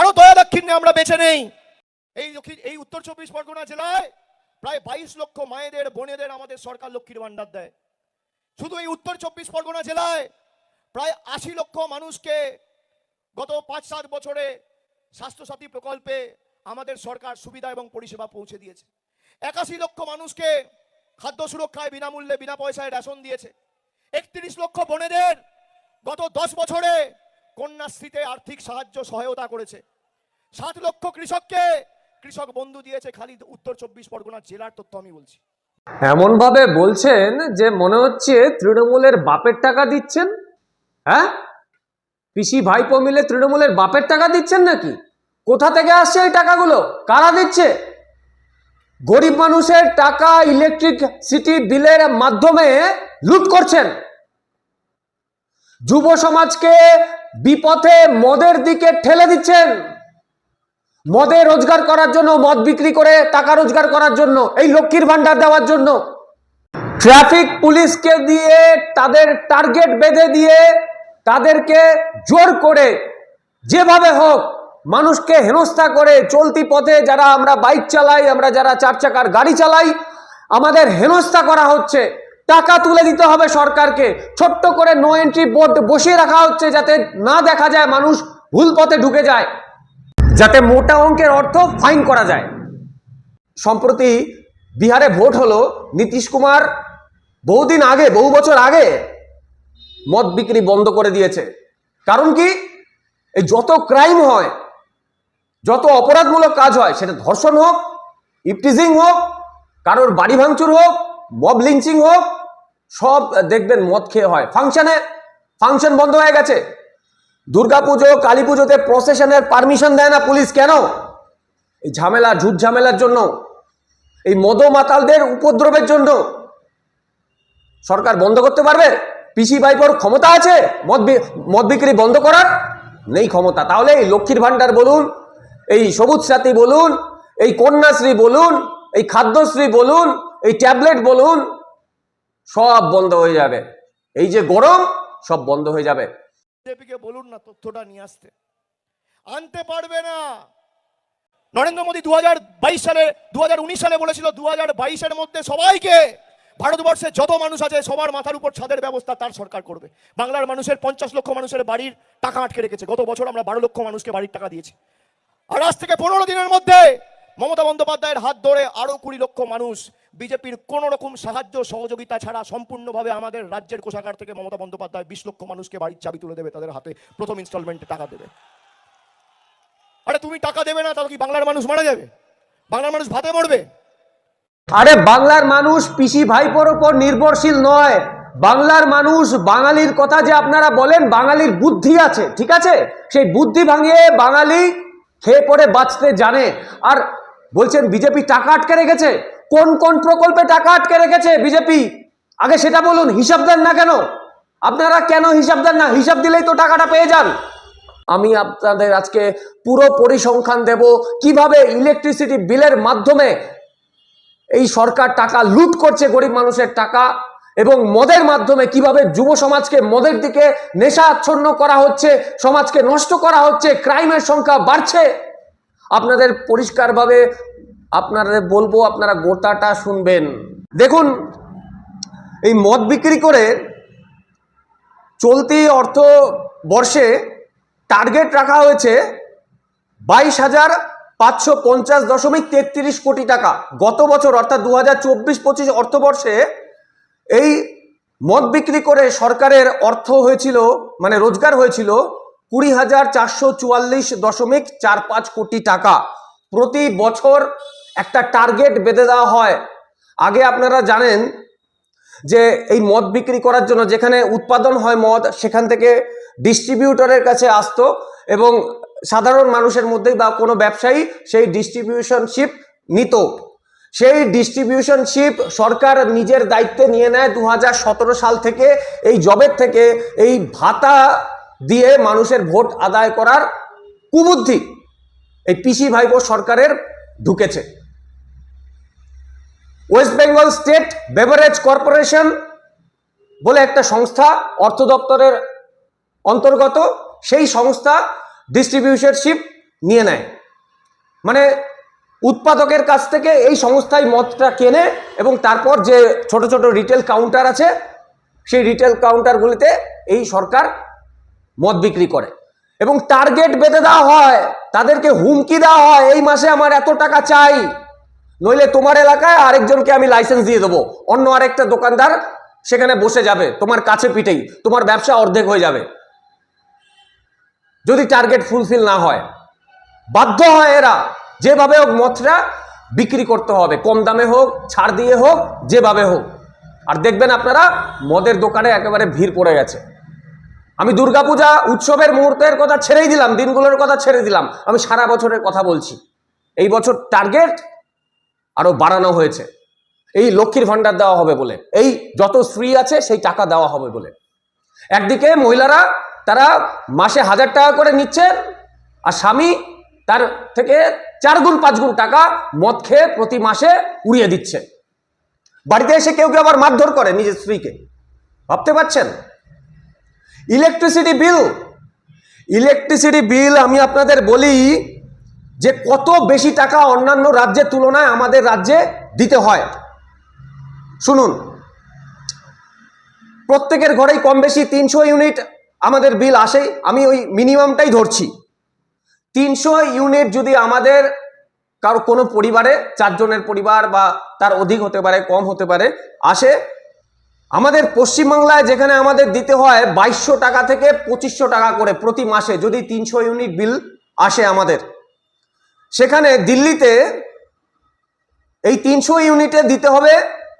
কারও দয়া দাক্ষিণ্যে আমরা বেঁচে নেই। এই দক্ষিণ- এই উত্তর চব্বিশ পরগনা জেলায় প্রায় বাইশ লক্ষ মায়েদের, বোনেদের আমাদের সরকার লক্ষ্মীর ভান্ডার দেয়। শুধু এই উত্তর চব্বিশ পরগনা জেলায় প্রায় আশি লক্ষ মানুষকে গত পাঁচ সাত বছরে স্বাস্থ্যসাথী প্রকল্পে আমাদের সরকার সুবিধা এবং পরিষেবা পৌঁছে দিয়েছে। একাশি লক্ষ মানুষকে খাদ্য সুরক্ষায় বিনামূল্যে, বিনা পয়সায় রেশন দিয়েছে। একত্রিশ লক্ষ বোনেদের গত দশ বছরে কন্যাশ্রীতে আর্থিক সাহায্য সহায়তা করেছে। সাত লক্ষ কৃষককে কৃষক বন্ধু দিয়েছে খালি উত্তর চব্বিশ পরগনা জেলার তথ্য আমি বলছি। এমন ভাবে বলছেন যে মনে হচ্ছে তৃণমূলের বাপের টাকা দিচ্ছেন? হ্যাঁ? পিসি ভাইপো মিলে তৃণমূলের বাপের টাকা দিচ্ছেন নাকি? কোথা থেকে আসছে এই টাকাগুলো? কারা দিচ্ছে? গরিব মানুষের টাকা ইলেকট্রিক সিটি বিলের মাধ্যমে লুট করছেন। যুব সমাজকে বিপথে মদের দিকে ঠেলে দিচ্ছেন। মদে রোজগার করার জন্য, মদ বিক্রি করে টাকা রোজগার করার জন্য, এই লক্ষ্মীর ভান্ডার দেওয়ার জন্য। ট্রাফিক পুলিশকে দিয়ে, তাদের টার্গেট বেঁধে দিয়ে, তাদেরকে জোর করে যেভাবে হোক মানুষকে হেনস্থা করে চলতি পথে যারা আমরা বাইক চালাই, আমরা যারা চার চাকার গাড়ি চালাই, আমাদের হেনস্থা করা হচ্ছে। টাকা তুলে দিতে হবে সরকারকে। ছোট্ট করে নো এন্ট্রি বোর্ড বসিয়ে রাখা হচ্ছে যাতে না দেখা যায় মানুষ ভুল পথে ঢুকে যায়। যাতে মোটা অঙ্কের অর্থ ফাইন করা যায়। সম্প্রতি বিহারে ভোট হলো নীতিশ কুমার বহুদিন আগে, বহু বছর আগে মদ বিক্রি বন্ধ করে দিয়েছে। কারণ কি? এই যত ক্রাইম হয়, যত অপরাধমূলক কাজ হয়, সেটা ধর্ষণ হোক, ইপটিজিং হোক, কারোর বাড়ি ভাঙচুর হোক মব লিঞ্চিং হোক সব দেখবেন মদ খেয়ে হয়। ফাংশনে ফাংশন বন্ধ হয়ে গেছে। দুর্গাপুজো কালী পুজোতে প্রসেশনের পারমিশন দেয় না পুলিশ। কেন? এই ঝামেলা, ঝুট ঝামেলার জন্য। এই মদ মাতালদের উপদ্রবের জন্য। সরকার বন্ধ করতে পারবে? পিসি ভাইপোর ক্ষমতা আছে? মদ মদ বিক্রি বন্ধ করার? নেই ক্ষমতা। তাহলে এই লক্ষ্মীর ভাণ্ডার বলুন, এই সবুজ সাথী বলুন, এই কন্যাশ্রী বলুন, এই খাদ্যশ্রী বলুন, এই ট্যাবলেট বলুন সব বন্ধ হয়ে যাবে। এই যে গরম, সব বন্ধ হয়ে যাবে। বিজেপিকে বলুন না তথ্যটা নিয়ে আসতে। আনতে পারবে না। নরেন্দ্র মোদী দু হাজার বাইশ সালে দু হাজার উনিশ সালে বলেছিল দু বাইশের মধ্যে সবাইকে, ভারতবর্ষে যত মানুষ আছে, সবার মাথার উপর ছাদের ব্যবস্থা তার সরকার করবে। বাংলার মানুষের পঞ্চাশ লক্ষ মানুষের বাড়ির টাকা আটকে রেখেছে। গত বছর আমরা বারো লক্ষ মানুষকে বাড়ির টাকা দিয়েছি। আর আজ থেকে পনেরো দিনের মধ্যে মমতা বন্দ্যোপাধ্যায়ের হাত ধরে আরও কুড়ি লক্ষ মানুষ বিজেপির কোনো রকম সাহায্য, সহযোগিতা ছাড়া সম্পূর্ণভাবে আমাদের রাজ্যের কোষাগার থেকে মমতা বন্দ্যোপাধ্যায় বিশ লক্ষ মানুষকে বাড়ির চাবি তুলে দেবে তাদের হাতে। প্রথম ইনস্টলমেন্টে টাকা দেবে। আরে তুমি টাকা দেবে না, তাহলে কি বাংলার মানুষ মারা যাবে? বাংলার মানুষ ভাতে মরবে? আরে বাংলার মানুষ পিসি ভাইপোর ওপর নির্ভরশীল নয়। বাংলার মানুষ বাঙালির কথা যে আপনারা বলেন, বাঙালির বুদ্ধি আছে, ঠিক আছে? সেই বুদ্ধি ভাঙিয়ে বাঙালি খেয়ে পড়ে বাঁচতে জানে। আর বলছেন বিজেপি টাকা আটকে রেখেছে? কোন কোন প্রকল্পে টাকা আটকে রেখেছে বিজেপি? আগে সেটা বলুন, হিসাব দেন না কেন? আপনারা কেন হিসাব দেন না? হিসাব দিলেই তো টাকাটা পেয়ে যান। আমি আপনাদের আজকে পুরো পরিসংখ্যান দেব কীভাবে ইলেকট্রিসিটি বিলের মাধ্যমে এই সরকার টাকা লুট করছে গরিব মানুষের টাকা এবং মদের মাধ্যমে কীভাবে যুব সমাজকে মদের দিকে নেশা আচ্ছন্ন করা হচ্ছে, সমাজকে নষ্ট করা হচ্ছে ক্রাইমের সংখ্যা বাড়ছে। আপনাদের পরিষ্কারভাবে আপনাদের বলব, আপনারা গোটাটা শুনবেন। দেখুন, এই মদ বিক্রি করে চলতি অর্থ বর্ষে টার্গেট রাখা হয়েছে বাইশ হাজার পাঁচশো পঞ্চাশ দশমিক তেত্রিশ কোটি টাকা। গত বছর, অর্থাৎ দু হাজার চব্বিশ পঁচিশ অর্থবর্ষে এই মদ বিক্রি করে সরকারের অর্থ হয়েছিল মানে রোজগার হয়েছিল কুড়ি হাজার চারশো চুয়াল্লিশ দশমিক চার পাঁচ কোটি টাকা। প্রতি বছর একটা টার্গেট বেঁধে দেওয়া হয়। আগে আপনারা জানেন যে এই মদ বিক্রি করার জন্য যেখানে উৎপাদন হয় মদ, সেখান থেকে ডিস্ট্রিবিউটরের কাছে আসতো এবং সাধারণ মানুষের মধ্যেই বা কোনো ব্যবসায়ী সেই ডিস্ট্রিবিউশনশিপ নিত। সেই ডিস্ট্রিবিউশনশিপ সরকার নিজের দায়িত্বে নিয়ে নেয় দু হাজার সতেরো সাল থেকে এই জবের থেকে। এই ভাতা দিয়ে মানুষের ভোট আদায় করার কুবুদ্ধি। এই পিসি ভাইপো সরকারের ঢুকেছে। West Bengal state beverage corporation বলে একটা সংস্থা অর্থ দপ্তরের অন্তর্গত, সেই সংস্থা ডিস্ট্রিবিউশনশিপ নিয়ে নেয়। মানে উৎপাদকের কাছ থেকে এই সংস্থায় মদটা কেনে এবং তারপর যে ছোট ছোট রিটেল কাউন্টার আছে, সেই রিটেল কাউন্টারগুলিতে এই সরকার মদ বিক্রি করে। এবং টার্গেট বেঁধে দেওয়া হয়, তাদেরকে হুমকি দেওয়া হয়, এই মাসে আমার এত টাকা চাই। নইলে তোমার এলাকায় আরেকজনকে আমি লাইসেন্স দিয়ে দেবো। অন্য আরেকটা দোকানদার সেখানে বসে যাবে, তোমার কাছে পিঠেই তোমার ব্যবসা অর্ধেক হয়ে যাবে। যদি টার্গেট ফুলফিল না হয়, বাধ্য হয় এরা, যেভাবে হোক মদটা বিক্রি করতে হবে, কম দামে হোক, ছাড় দিয়ে হোক, যেভাবে হোক। আর দেখবেন আপনারা, মদের দোকানে একেবারে ভিড় পড়ে গেছে। আমি দুর্গাপূজা উৎসবের মুহূর্তের কথা ছেড়েই দিলাম, দিনগুলোর কথা ছেড়ে দিলাম, আমি সারা বছরের কথা বলছি। এই বছর টার্গেট আরও বাড়ানো হয়েছে। এই লক্ষ্মীর ভাণ্ডার দেওয়া হবে বলে, এই যত স্ত্রী আছে সেই টাকা দেওয়া হবে বলে। একদিকে মহিলারা তারা মাসে হাজার টাকা করে নিচ্ছে, আর স্বামী তার থেকে চার গুণ, পাঁচ গুণ টাকা মদ খেয়ে প্রতি মাসে উড়িয়ে দিচ্ছে। বাড়িতে এসে কেউ কেউ আবার মারধর করে নিজের স্ত্রীকে। ভাবতে পারছেন? ইলেকট্রিসিটি বিল ইলেকট্রিসিটি বিল আমি আপনাদের বলি যে কত বেশি টাকা অন্যান্য রাজ্যের তুলনায় আমাদের রাজ্যে দিতে হয়। শুনুন, প্রত্যেকের ঘরেই কম বেশি তিনশো ইউনিট আমাদের বিল আসে, আমি ওই মিনিমামটাই ধরছি। তিনশো ইউনিট যদি আমাদের কারও কোনো পরিবারে, চারজনের পরিবার বা তার অধিক হতে পারে, কম হতে পারে, আসে আমাদের পশ্চিমবাংলায় যেখানে আমাদের দিতে হয় বাইশশো টাকা থেকে পঁচিশশো টাকা করে প্রতি মাসে যদি তিনশো ইউনিট বিল আসে আমাদের। সেখানে দিল্লিতে এই তিনশো ইউনিটে দিতে হবে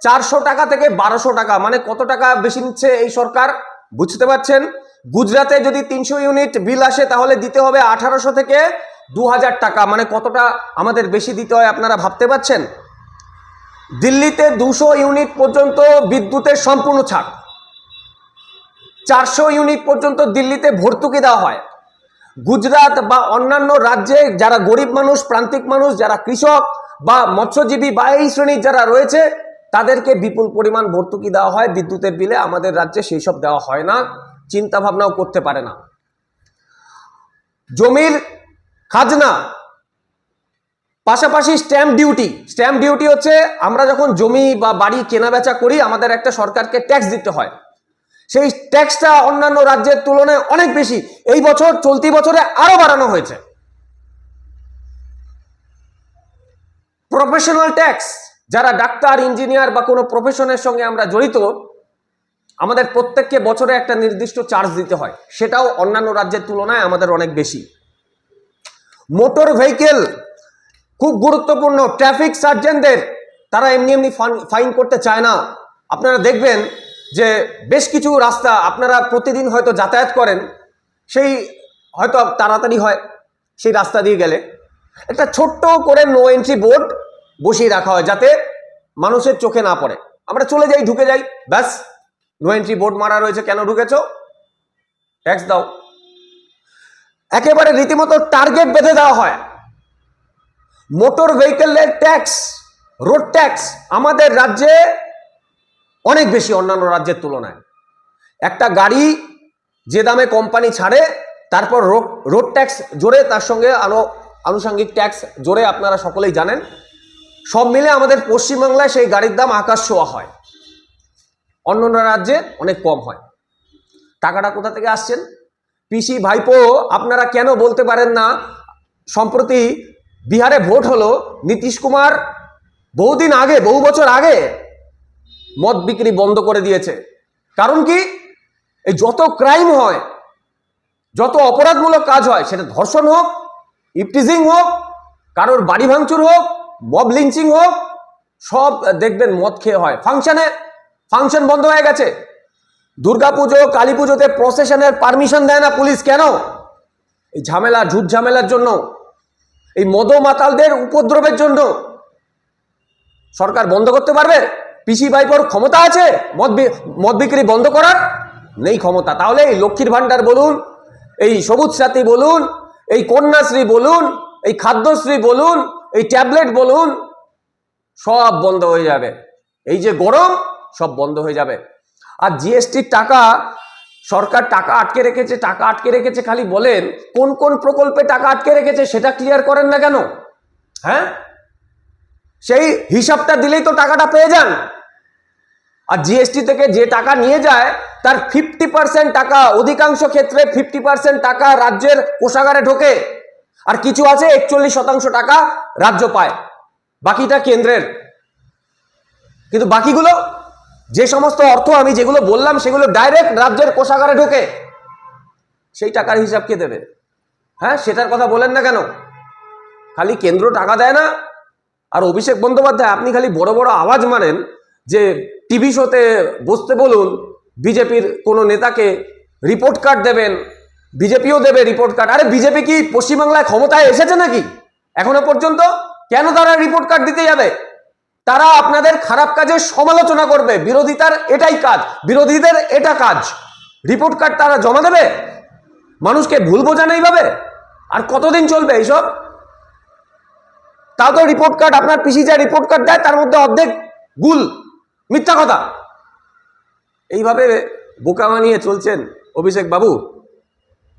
চারশো টাকা থেকে বারোশো টাকা। মানে কত টাকা বেশি নিচ্ছে এই সরকার? বুঝতে পারছেন? গুজরাতে যদি তিনশো ইউনিট বিল আসে তাহলে দিতে হবে আঠারোশো থেকে দু হাজার টাকা। মানে কতটা আমাদের বেশি দিতে হয় আপনারা ভাবতে পারছেন? দিল্লিতে দুশো ইউনিট পর্যন্ত বিদ্যুতের সম্পূর্ণ ছাড়। চারশো ইউনিট পর্যন্ত দিল্লিতে ভর্তুকি দেওয়া হয়। গুজরাট বা অন্যান্য রাজ্যে যারা গরিব মানুষ, প্রান্তিক মানুষ, যারা কৃষক বা মৎস্যজীবী বা এই শ্রেণির যারা রয়েছে, তাদেরকে বিপুল পরিমাণ ভর্তুকি দেওয়া হয়। বিদ্যুতের বিলে আমাদের রাজ্যে সেই সব দেওয়া হয় না চিন্তা ভাবনাও করতে পারে না। জমির খাজনা পাশাপাশি স্ট্যাম্প ডিউটি স্ট্যাম্প ডিউটি হচ্ছে আমরা যখন জমি বা বাড়ি কেনা বেচা করি, আমাদের একটা সরকারকে ট্যাক্স দিতে হয়। সেই ট্যাক্সটা অন্যান্য রাজ্যের তুলনায় অনেক বেশি। এই বছর চলতি বছরে আরও বাড়ানো হয়েছে। প্রফেশনাল ট্যাক্স যারা ডাক্তার ইঞ্জিনিয়ার বা কোনো প্রফেশনের সঙ্গে আমরা জড়িত, আমাদের প্রত্যেককে বছরে একটা নির্দিষ্ট চার্জ দিতে হয়। সেটাও অন্যান্য রাজ্যের তুলনায় আমাদের অনেক বেশি। মোটর ভেহিকেল খুব গুরুত্বপূর্ণ ট্রাফিক সার্জেন্টদের তারা এমনি এমনি ফাইন করতে চায় না। আপনারা দেখবেন যে বেশ কিছু রাস্তা আপনারা প্রতিদিন হয়তো যাতায়াত করেন, সেই হয়তো তাড়াতাড়ি হয় সেই রাস্তা দিয়ে গেলে। একটা ছোট্ট করে নো এন্ট্রি বোর্ড বসিয়ে রাখা হয় যাতে মানুষের চোখে না পড়ে। আমরা চলে যাই, ঢুকে যাই, ব্যাস। নো এন্ট্রি বোর্ড মারা রয়েছে, কেন ঢুকেছো? ট্যাক্স দাও। একেবারে রীতিমতো টার্গেট বেঁধে দেওয়া হয়। মোটর ভেহিকেলের ট্যাক্স, রোড ট্যাক্স আমাদের রাজ্যে অনেক বেশি, অন্যান্য রাজ্যের তুলনায়। একটা গাড়ি যে দামে কোম্পানি ছাড়ে, তারপর রোড রোড ট্যাক্স জোরে, তার সঙ্গে আনো, আনুষঙ্গিক ট্যাক্স জোরে আপনারা সকলেই জানেন। সব মিলে আমাদের পশ্চিমবাংলায় সেই গাড়ির দাম আকাশ ছোঁয়া হয়। অন্যান্য রাজ্যে অনেক কম হয়। টাকাটা কোথা থেকে আসছেন? পিসি ভাইপো, আপনারা কেন বলতে পারেন না? সম্প্রতি বিহারে ভোট হলো নীতিশ কুমার বহুদিন আগে, বহু বছর আগে মদ বিক্রি বন্ধ করে দিয়েছে। কারণ কি? এই যত ক্রাইম হয়, যত অপরাধমূলক কাজ হয়, সেটা ধর্ষণ হোক, ইপটিজিং হোক, কারোর বাড়ি ভাঙচুর হোক, মব লিঞ্চিং হোক, সব দেখবেন মদ খেয়ে হয়। ফাংশনে, ফাংশন বন্ধ হয়ে গেছে। দুর্গাপুজো কালী পুজোতে প্রসেশনের পারমিশন দেয় না পুলিশ। কেন? এই ঝামেলা, ঝুট ঝামেলার জন্য এই মদ মাতালদের উপদ্রবের জন্য সরকার বন্ধ করতে পারবে? পিসি ভাইপোর ক্ষমতা আছে? মদ মদ বিক্রি বন্ধ করার? নেই ক্ষমতা। তাহলে এই লক্ষ্মীর ভাণ্ডার বলুন, এই সবুজ সাথী বলুন, এই কন্যাশ্রী বলুন, এই খাদ্যশ্রী বলুন, এই ট্যাবলেট বলুন, সব বন্ধ হয়ে যাবে। এই যে গরম, সব বন্ধ হয়ে যাবে। আর জিএসটির টাকা সরকার টাকা আটকে রেখেছে, টাকা আটকে রেখেছে খালি বলেন, কোন কোন প্রকল্পে টাকা আটকে রেখেছে সেটা ক্লিয়ার করেন না কেন? হ্যাঁ? সেই হিসাবটা দিলেই তো টাকাটা পেয়ে যান। আর জিএসটি থেকে যে টাকা নিয়ে যায়, তার ফিফটি পার্সেন্ট টাকা, অধিকাংশ ক্ষেত্রে ফিফটি পার্সেন্ট টাকা রাজ্যের কোষাগারে ঢোকে। আর কিছু আছে, একচল্লিশ শতাংশ টাকা রাজ্য পায়। বাকিটা কেন্দ্রের। কিন্তু বাকিগুলো যে সমস্ত অর্থ আমি যেগুলো বললাম সেগুলো ডাইরেক্ট রাজ্যের কোষাগারে ঢোকে। সেই টাকার হিসাব কে দেবে? হ্যাঁ সেটার কথা বলেন না কেন? খালি কেন্দ্র টাকা দেয় না? আর অভিষেক বন্দ্যোপাধ্যায়, আপনি খালি বড় বড় আওয়াজ মানেন যে টিভি শোতে বসতে বলুন, বিজেপির কোনো নেতাকে রিপোর্ট কার্ড দেবেন, বিজেপিও দেবে রিপোর্ট কার্ড আরে বিজেপি কি পশ্চিমবাংলায় ক্ষমতায় এসেছে নাকি? এখনও পর্যন্ত? কেন তারা রিপোর্ট কার্ড দিতে যাবে? তারা আপনাদের খারাপ কাজের সমালোচনা করবে। বিরোধিতার এটাই কাজ। বিরোধীদের এটা কাজ। রিপোর্ট কার্ড তারা জমা দেবে? মানুষকে ভুল বোঝানো এইভাবে? আর কতদিন চলবে এইসব? তাও তো রিপোর্ট কার্ড, আপনার পিসি যা রিপোর্ট কার্ড দেয়, তার মধ্যে অর্ধেক গুল মিথ্যা কথা। এইভাবে বোকা বানিয়ে চলছেন অভিষেক বাবু।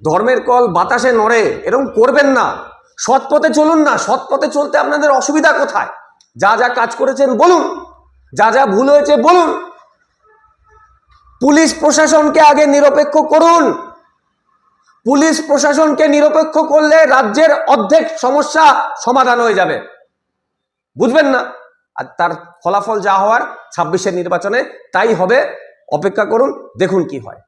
ধর্মের কল বাতাসে নড়ে এরকম করবেন না। সৎ পথে চলুন না, সৎ পথে চলতে আপনাদের অসুবিধা কোথায়? যা যা কাজ করেছেন বলুন, যা যা ভুল হয়েছে বলুন। পুলিশ প্রশাসনকে আগে নিরপেক্ষ করুন। পুলিশ প্রশাসনকে নিরপেক্ষ করলে রাজ্যের অর্ধেক সমস্যা সমাধান হয়ে যাবে। বুঝবেন না? আর তার ফলাফল যা হওয়ার ছাব্বিশের নির্বাচনে তাই হবে। অপেক্ষা করুন, দেখুন কি হয়।